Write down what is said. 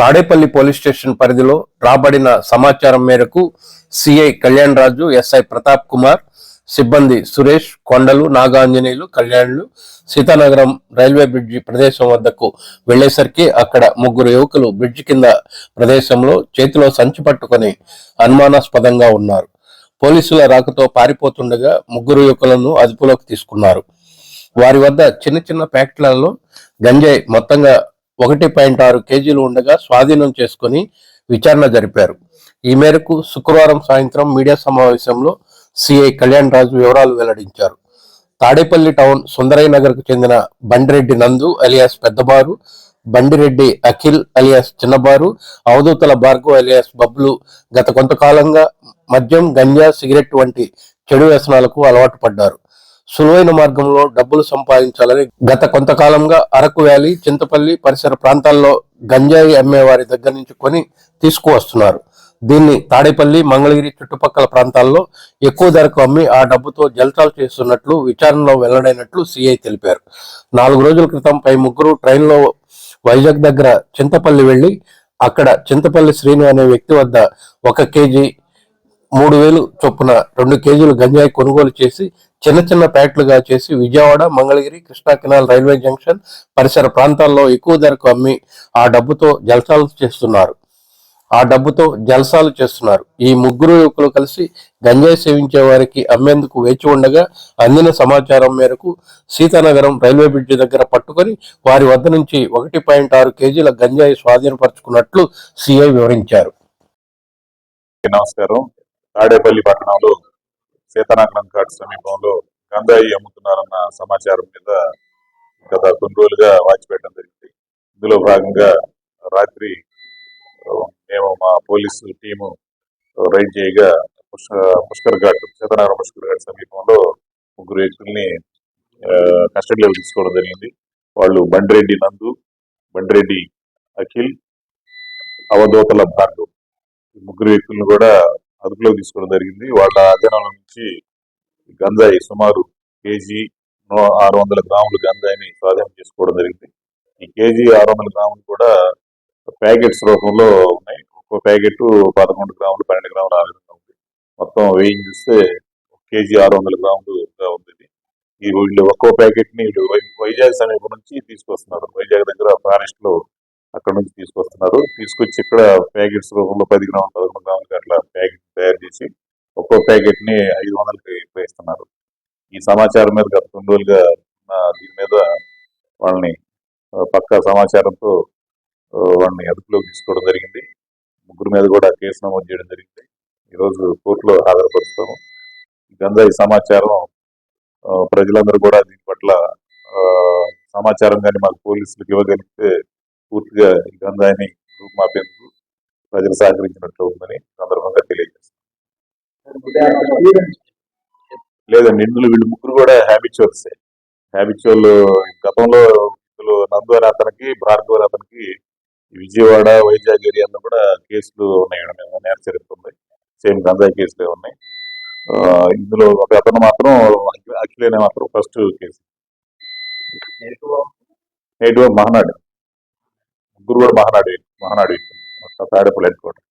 Tadepalli police station పరిధిలో రాబడిన సమాచారం మేరకు సిఐ కళ్యాణ్ రాజు ఎస్ఐ ప్రతాప్ కుమార్ సిబ్బంది సురేష్ కొండలు నాగాంజనేయులు కళ్యాణ్లు సీతానగరం రైల్వే బ్రిడ్జి ప్రదేశం వద్దకు వెళ్ళేసరికి అక్కడ ముగ్గురు యువకులు బ్రిడ్జి కింద ప్రదేశంలో చేతిలో సంచి పట్టుకొని అనుమానాస్పదంగా ఉన్నారు. పోలీసుల రాకతో పారిపోతుండగా ముగ్గురు యువకులను అదుపులోకి తీసుకున్నారు. వారి వద్ద చిన్న చిన్న ప్యాకెట్లలో గంజాయి మొత్తంగా ఒకటి పాయింట్ ఆరు కేజీలు ఉండగా స్వాధీనం చేసుకుని విచారణ జరిపారు. ఈ మేరకు శుక్రవారం సాయంత్రం మీడియా సమావేశంలో సిఐ కళ్యాణ్ రాజు వివరాలు వెల్లడించారు. తాడేపల్లి టౌన్ సుందరయ్య నగర్కు చెందిన Bandireddy Nandu alias Peddabaru Bandireddy Akhil alias Chinnabaru Avadhutala Bhargav alias Bablu గత కొంతకాలంగా మద్యం గంజా సిగరెట్ వంటి చెడు వ్యసనాలకు అలవాటు పడ్డారు. సులువైన మార్గంలో డబ్బులు సంపాదించాలని గత కొంతకాలంగా అరకు వ్యాలీ చింతపల్లి పరిసర ప్రాంతాల్లో గంజాయి అమ్మే వారి దగ్గర నుంచి కొని తీసుకువస్తున్నారు. దీన్ని తాడేపల్లి మంగళగిరి చుట్టుపక్కల ప్రాంతాల్లో ఎక్కువ ధరకు అమ్మి ఆ డబ్బుతో జల్సాలు చేస్తున్నట్లు విచారణలో వెల్లడైనట్లు సిఐ తెలిపారు. నాలుగు రోజుల క్రితం పై ముగ్గురు ట్రైన్లో వైజాగ్ దగ్గర చింతపల్లి వెళ్ళి అక్కడ చింతపల్లి శ్రీను అనే వ్యక్తి వద్ద ఒక కేజీ మూడు వేలు చొప్పున రెండు కేజీలు గంజాయి కొనుగోలు చేసి చిన్న చిన్న ప్యాక్లుగా చేసి Vijayawada Mangalagiri Krishna canal railway junction పరిసర ప్రాంతాల్లో ఎక్కువ ధరకు అమ్మి ఆ డబ్బుతో జల్సాలు చేస్తున్నారు. ఆ డబ్బుతో జల్సాలు చేస్తున్నారు. ఈ ముగ్గురు యువకులు కలిసి గంజాయి సేవించే వారికి అమ్మేందుకు వేచి ఉండగా అందిన సమాచారం మేరకు సీతానగరం రైల్వే బ్రిడ్జి దగ్గర పట్టుకొని వారి వద్ద నుంచి ఒకటి పాయింట్ ఆరు కేజీల గంజాయి స్వాధీనపరుచుకున్నట్లు సిఐ వివరించారు. నమస్కారం. తాడేపల్లి పట్టణంలో సీతానగరం ఘాట్ సమీపంలో గంధాయి అమ్ముతున్నారన్న సమాచారం మీద గత కొన్ని రోజులుగా వాచిపెట్టడం జరిగింది. ఇందులో భాగంగా రాత్రి మేము మా పోలీసు టీము రైడ్ చేయగా పుష్క- పుష్కర్ ఘాట్ సీతానగరం పుష్కర్ ఘాట్ సమీపంలో ముగ్గురు వ్యక్తుల్ని కస్టడీలో తీసుకోవడం జరిగింది. వాళ్ళు బండిరెడ్డి నందు బండిరెడ్డి అఖిల్ అవధూతల భార్గవ్ ముగ్గురు వ్యక్తులను కూడా అదుపులోకి తీసుకోవడం జరిగింది. వాళ్ళ అధీనంలో నుంచి గంజాయి సుమారు కేజీ ఆరు వందల గ్రాములు గంజాయిని స్వాధీనం చేసుకోవడం జరిగింది. ఈ కేజీ ఆరు వందల గ్రాములు కూడా ప్యాకెట్స్ రూపంలో ఉన్నాయి. ఒక్కో ప్యాకెట్ పదకొండు గ్రాములు పన్నెండు గ్రాములు ఆ విధంగా ఉంది. మొత్తం వేయించి చూస్తే ఒక కేజీ ఆరు వందల గ్రాములుగా ఉంది ఈ వీళ్ళు ఒక్కో ప్యాకెట్ని వీళ్ళు వై- వైజాగ్ సమీపం నుంచి తీసుకొస్తున్నారు. వైజాగ్ దగ్గర ఫారెస్ట్లో అక్కడ నుంచి తీసుకొస్తున్నారు. తీసుకొచ్చి ఇక్కడ ప్యాకెట్స్ రూపంలో పది గ్రాములు పదకొండు గ్రాములకి అట్లా ప్యాకెట్ తయారు చేసి ఒక్కో ప్యాకెట్ని ఐదు వందలకి వేస్తున్నారు. ఈ సమాచారం మీద గత రెండు రోజులుగా దీని మీద వాళ్ళని పక్కా సమాచారంతో వాళ్ళని అదుపులోకి తీసుకోవడం జరిగింది. ముగ్గురు మీద కూడా కేసు నమోదు చేయడం జరిగింది. ఈరోజు కోర్టులో హాజరుపరుస్తాము. ఈ సమాచారం ప్రజలందరూ కూడా దీని పట్ల సమాచారం కానీ మాకు పోలీసులకు ఇవ్వగలిగితే పూర్తిగా ఈ గంజాయిని రూపుమాపేందుకు ప్రజలు సహకరించినట్లు ఉందని సందర్భంగా తెలియజేస్తారు లేదండి ఇందులో వీళ్ళు ముగ్గురు కూడా హ్యాబిచువల్స్ హ్యాబిచువల్ గతంలో ఇందులో నందు అనే అతనికి భార్గవ్ అనే అతనికి విజయవాడ వైజాగ్ ఏరియాలో కూడా కేసులు ఉన్నాయి. మేడం నేర చరిత్ర ఉంది. సేమ్ గంజాయి కేసులే ఉన్నాయి. ఇందులో ఒక అతను మాత్రం అఖిలేనే మాత్రం ఫస్ట్ కేసు నేటివ్ మహానాడు. ముగ్గురు కూడా మహానాడు మహానాడు తాడేపల్లి హెడ్ క్వార్టర్